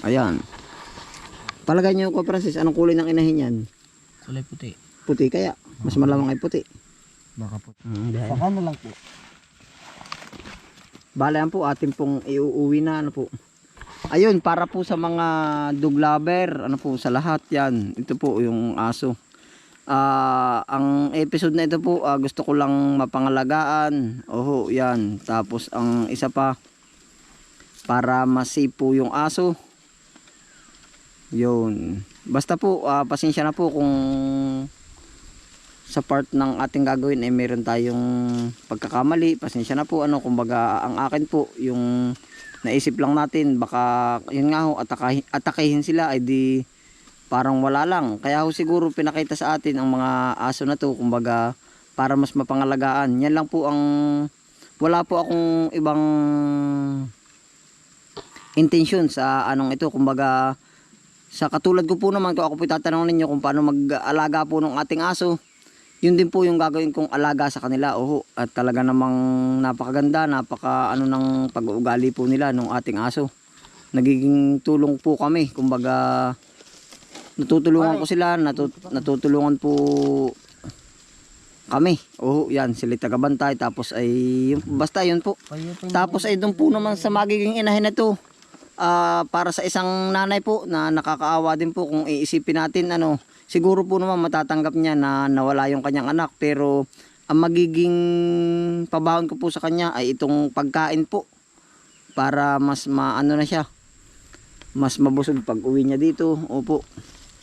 Ayan. Palagay niyo ko, Francis, anong kulay ng inahin yan? Kulay puti. Puti kaya. Mas malamang ay puti. Baka puti. Mm, dahil. Saka na lang po. Bale yan po, atin pong iuuwi na, ano po. Ayun, para po sa mga dog lover, ano po, sa lahat yan. Ito po yung aso. Ah, ang episode na ito po, ah, gusto ko lang mapangalagaan. Oho, yan. Tapos ang isa pa, para masipo yung aso. Yun. Basta po, ah, pasensya na po kung sa part ng ating gagawin ay meron tayong pagkakamali. Pasensya na po ano, kumbaga ang akin po yung naisip lang natin baka yun nga ho atakahin, atakihin sila ay di parang wala lang. Kaya ho siguro pinakita sa atin ang mga aso na to kumbaga para mas mapangalagaan. Yan lang po ang wala po akong ibang intention sa anong ito kumbaga sa katulad ko po naman kung ako po tatanong ninyo kung paano mag-alaga po ng ating aso yun din po yung gagawin kong alaga sa kanila. Oho, at talaga namang napakaganda, napaka ano ng pag-uugali po nila nung ating aso. Nagiging tulong po kami, kumbaga natutulungan ko sila, natut natutulungan po kami. Oho, yan, sila tagabantay tapos ay basta yun po. Tapos ay doon po naman sa magiging inahin na to. Ah, para sa isang nanay po na nakakaawa din po kung iisipin natin ano, siguro po naman matatanggap niya na nawala yung kanyang anak pero ang magiging pabahon ko po sa kanya ay itong pagkain po para mas maano na siya mas mabusog pag uwi niya dito. Opo.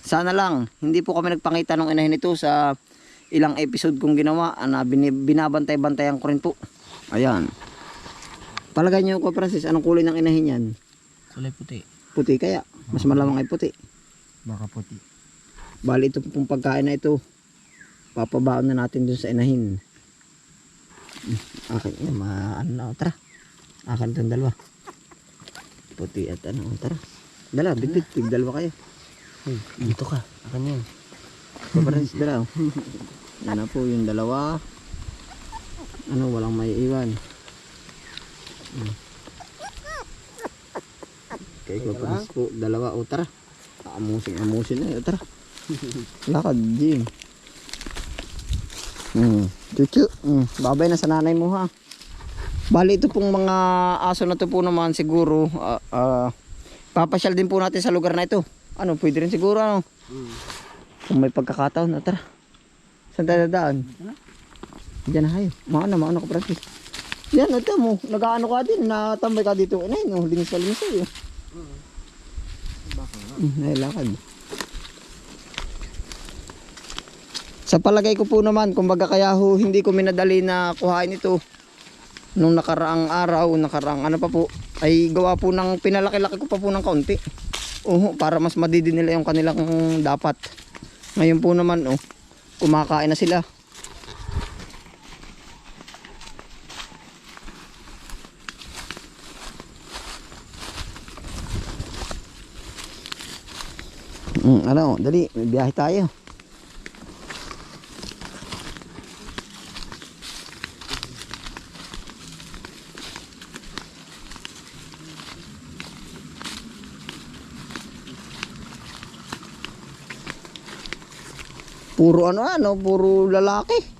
Sana lang hindi po kami nagpangita ng inahin ito sa ilang episode kong ginawa na binabantay-bantayan ko rin po. Ayan. Palagay niyo ko Francis anong kulay ng inahin yan Kulay puti. puti kaya mas malamang ay puti Baka puti. Bali ito pong pagkain na ito. Papabaon na natin dun sa inahin. Hmm, Akin yun, ma ano na, tara. Akin itong dalawa. Puti at ano, tara. Dala, bitbit, tig dalawa kayo. Uy, dito ka. Akan yan. Paparas dala. oh. Yan na po yung dalawa. Ano, walang may iwan. Hmm. Okay, paparas po. Dalawa, o tara. Amusin, amusin na, o tara. Lakad, Jim. Hmm. Chuchu. Hmm. Babay na sa nanay mo ha. Bali ito pong mga aso na to po naman siguro. ah ah, papasyal din po natin sa lugar na ito. Ano, pwede rin siguro ano. Kung may pagkakataon, na tara. Saan tayo dadaan? Diyan na kayo. Maano, maano ka Francis. Yan, ito mo. Nag-ano ka din. Natambay ka dito. Ano yun, oh, linis ka linis sa'yo. Hmm, nailakad. Sa palagay ko po naman, kumbaga kaya ho, hindi ko minadali na kuhain ito. Nung nakaraang araw, nakaraang ano pa po, ay gawa po ng pinalaki-laki ko pa po ng kaunti. Oo, para mas madidi nila yung kanilang dapat. Ngayon po naman, oh, kumakain na sila. Ano, dali, may biyahe tayo. Puro ano ano, puro lalaki.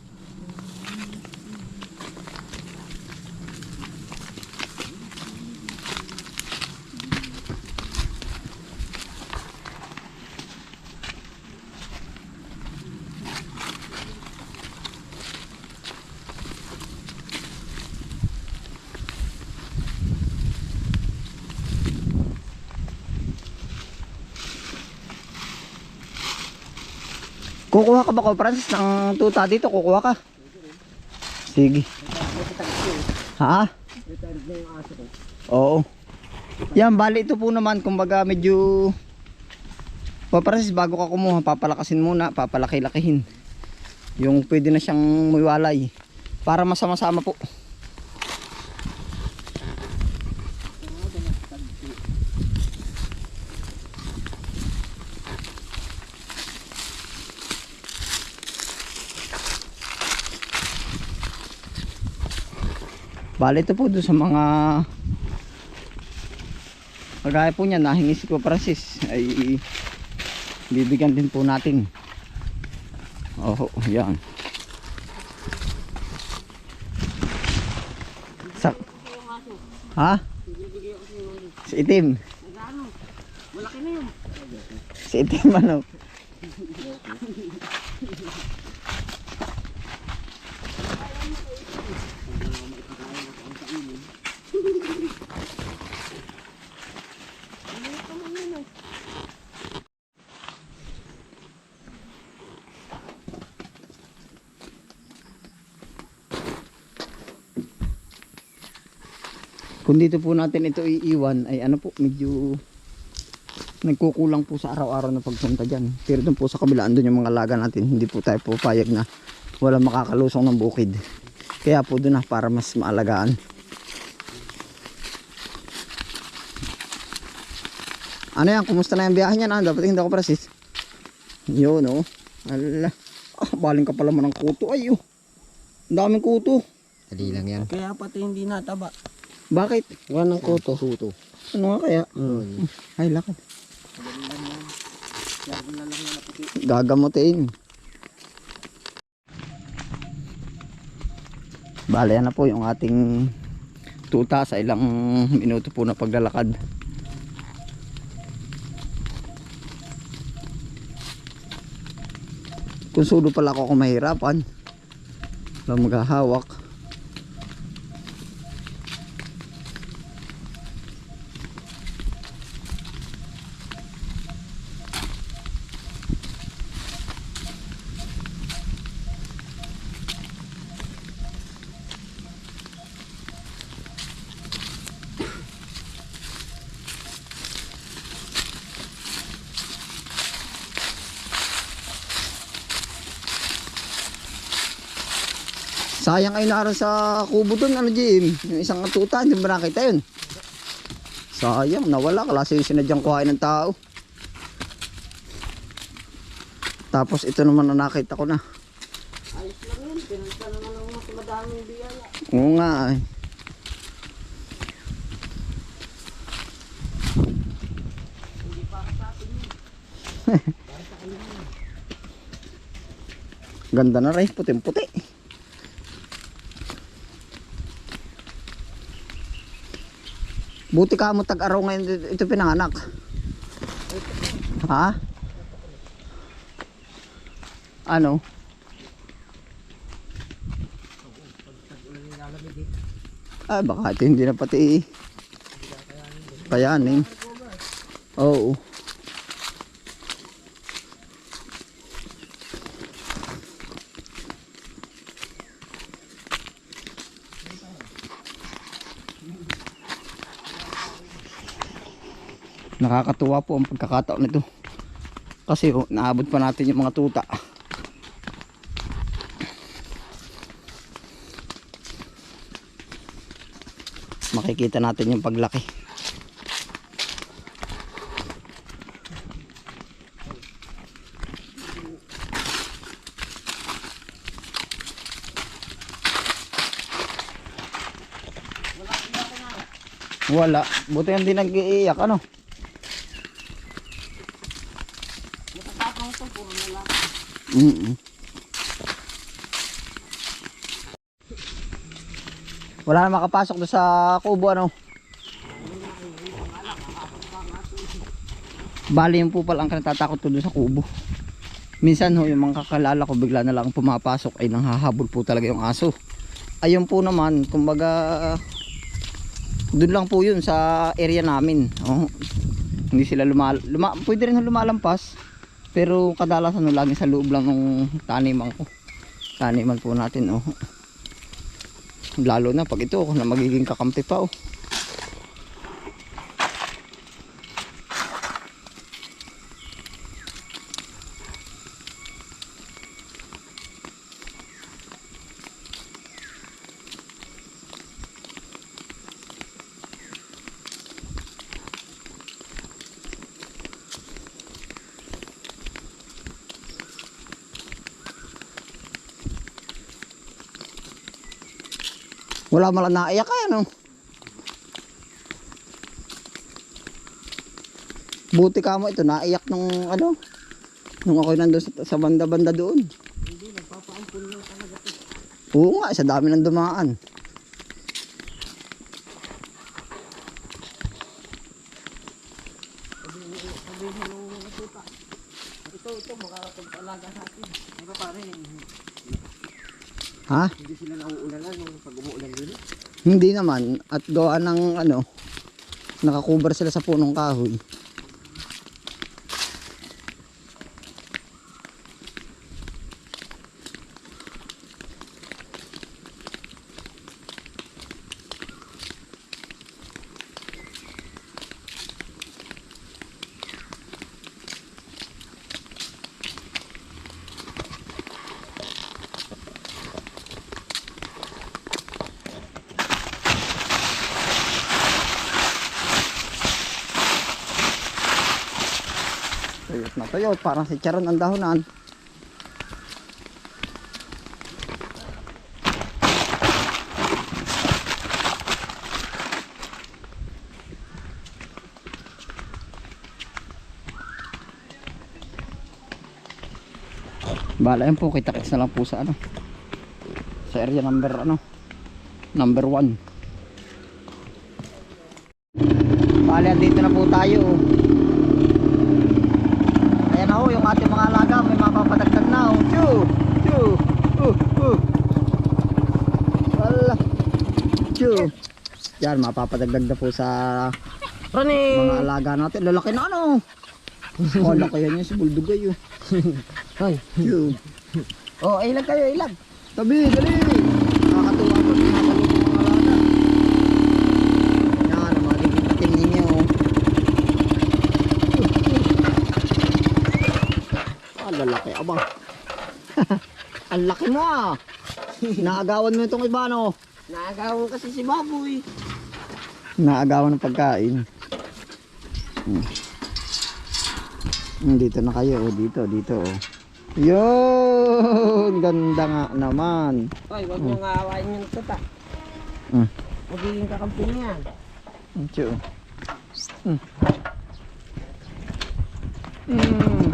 Kukuha ka ba ko, Francis, ng tuta dito? Kukuha ka. Sige. Ha? Oo. Yan, bali ito po naman, kumbaga medyo... Pa Francis, bago ka kumuha, papalakasin muna, papalaki-lakihin. Yung pwede na siyang muwalay. Para masama-sama po. Bali ito po doon sa mga Kagaya po niya, nahingi si Kuya Francis ay bibigyan din po natin. Oh, yan. Sa Ha? Si itim. Malaki na yun. Si itim ano? Kung dito po natin ito iiwan ay ano po medyo nagkukulang po sa araw-araw na pagpunta dyan. Pero doon po sa kabila, andun yung mga laga natin. Hindi po tayo pupayag na wala makakalusong ng bukid. Kaya po doon na para mas maalagaan. Ano yan? Kumusta na yung biyahe niya na? Dapat hindi ako prasis. Yun oh. Ala. Ah, baling ka pala man ng kuto. Ay oh. Ang daming kuto. Dali lang yan. Kaya pati hindi nataba. Bakit? Wala ng kuto. Kuto. Ano nga kaya? Mm. Ay, lakad. Gagamutin. Bale, yan na po yung ating tuta sa ilang minuto po na paglalakad. Kung sulo pala ako kung mahirapan. Wala maghahawak. Sayang ay naroon sa kubo doon, ano Jim? Yung isang tuta, hindi mo nakita yun. Sayang, nawala. Klase yung sinadyang kuhain ng tao. Tapos ito naman na nakita ko na. Ayos lang yun. Pinagka naman ng mga madaming biyaya. Oo nga eh. Ganda na rin, puting puti. Buti ka mo tag-araw ngayon ito- pinanganak. Ha? Ano? Ah, baka hindi na pati kayanin. Oo. Nakakatuwa po ang pagkakataon nito. Kasi oh, naabot pa natin yung mga tuta. makikita natin yung paglaki wala buti hindi nag-iiyak ano mm -mm. Wala na makapasok doon sa kubo ano. Bali yung pupal ang natatakot ko doon sa kubo. Minsan ho yung mga kakalala ko bigla na lang pumapasok ay nanghahabol po talaga yung aso. Ayun po naman kumbaga doon lang po yun sa area namin. Oh. Hindi sila lumal luma pwede rin lumalampas pero kadalasan no lagi sa loob lang ng taniman ko. Taniman po natin oh. Lalo na pag ito na magiging kakampi pa oh. Wala malang naiyak kaya no. Buti ka mo ito, naiyak nung ano, nung ako'y nandun sa, sa banda-banda doon. Hindi, nagpapaampun lang talaga ito. Oo nga, sa dami ng dumaan. Sabihin mo. Ito, ito, makakapag-alaga sa atin. Diba pare, Ha? hindi sila nauulanan nung pag umuulan din. Hindi naman. At gawa ng ano, nakakuber sila sa punong kahoy. Tuyot, parang si Charon ang dahonan. Bala yan po, kita-kits na lang po sa ano. Sa area number ano. Number 1. Bale, dito na po tayo. oh. Na ho, yung ating mga alaga, may mapapadagdag na ho. Chu! Chu! Uh! Uh! Wala! Chu! Yan, mapapadagdag na po sa Rani! mga alaga natin. Lalaki na ano! Oh, laki yan yung si Bulldog ayo. Hoy! Chu! Oh, ilag kayo, ilag! Tabi, dali! Nakakatuwa po sa mga kalupong mga alaga. Yan, ang mga tingin ninyo. Ah, lalaki, aba. Ang laki mo ah. Naagawan mo itong iba no. Naagawan kasi si Baboy. Naagawan ng pagkain. Hmm. Hmm, Dito na kayo, oh. dito, dito. Oh. Yun! Ganda nga naman. Hoy, wag mo nga awayin yung tuta. Hmm. Magiging kakampi niya yan. Ito. Mm. Mm.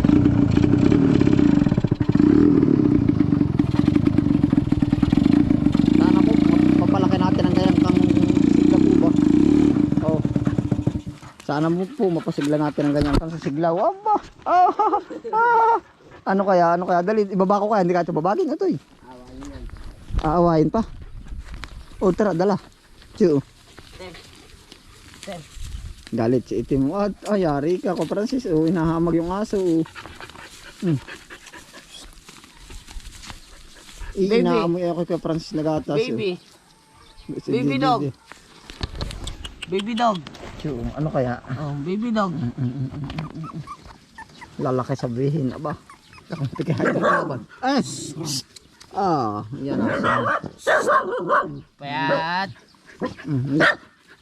Sana po, mapalaki natin ang gayang kang sigla po ba? Oh. Sana mo po, mapasigla natin ang ganyan sa siglaw. Aba! Ah, ah. Ano kaya, ano kaya? Dali, ibaba ko kaya, hindi ka ito babagin. Ito eh. Aawayin pa. O, tara, dala. Ten. Galit si itim. At ayari ka ko Francis. Oh, inahamag yung aso. oh. Hmm. Baby. Inaamoy ako kay Francis na gatas. Baby. oh. Baby dog. Baby dog. Tiyo, ano kaya? Oh, baby dog. Lalaki sabihin. Aba. Kakunti kaya ito ba? Ah! Yan Payat. Mm,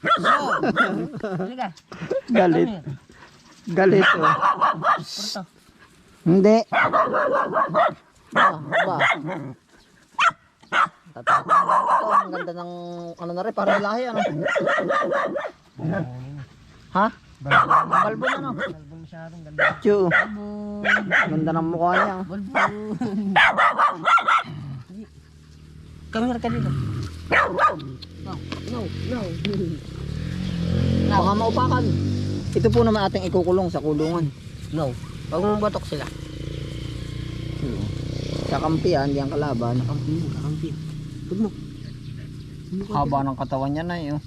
Oh. Galit. Galit. Oh. Hindi. Ah, ba. Ang ganda ng ano na rin, parang lahi ano. Ha? Balbon ano? Albon masyadong ganda. Chu. Ganda ng mukha niya. Balbon. Kamera ka dito. No, no, no. Baka maupakan. Ito po naman ating ikukulong sa kulungan. No. Huwag mong batok sila. Sa kampihan, di ang kalaban. Kakampi kakampi. Haba ng katawan niya na eh.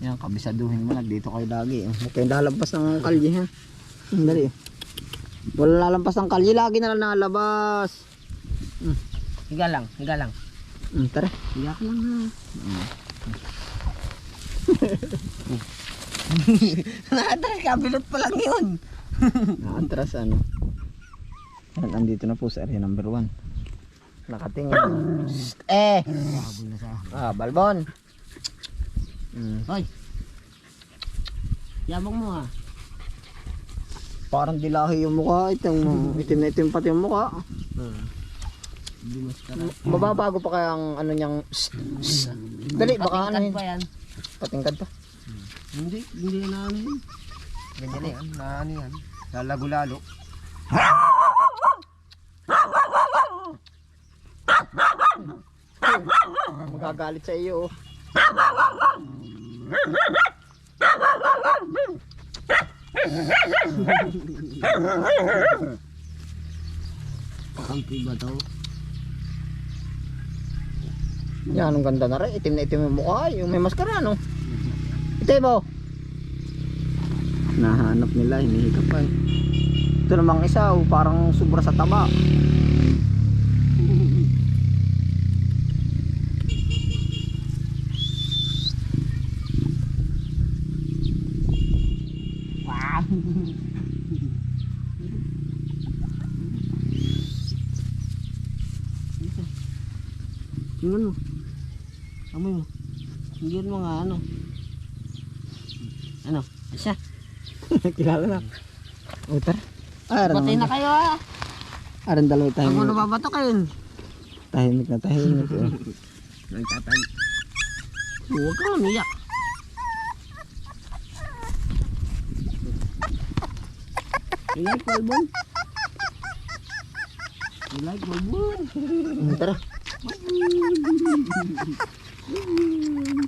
Yan, kabisaduhin mo na. Dito kayo lagi. Huwag kayong lalampas ng kalye ha. Hmm, Dali. Wala lalampas ng kalye. Lagi na lang nalabas. Higa lang, higa lang. Hmm, tara. Higa ka lang ha. Naatras ka, bilot pa lang yun. Naantras ano. Yan, andito na po sa area number 1. Nakatingin. eh! Ah, balbon. Hmm. Hoy. Yabang mo ha. Parang dilahi yung mukha. Itong itim na itim pati yung mukha. Hindi mas tara. Mababago pa kaya ang ano niyang... Dali, baka ano Patingkad yun. pa yan. Patingkad pa. Hindi, hindi na ano yun. Ganyan na yan. Na ano yan. Lalago lalo. Magagalit sa iyo. Oh. Kampi ba to? Yan, ang ganda na rin. Itim na itim yung mukha. Yung may maskara, no? Itim mo. Nahanap nila, hinihikap pa eh. Ito namang isa, oh, parang sobra sa taba. Tingnan mo. Amoy mo. Mo nga ano. Ano? Siya. Kilala na. O, tara. Ah, aran naman. na kayo ah. Aran dalawa Ako tahimik. nababato kayo. Tahimik na tahimik. Nagtatay. Huwag ka umiyak. You like Balbon? You like Balbon? Mm, tara.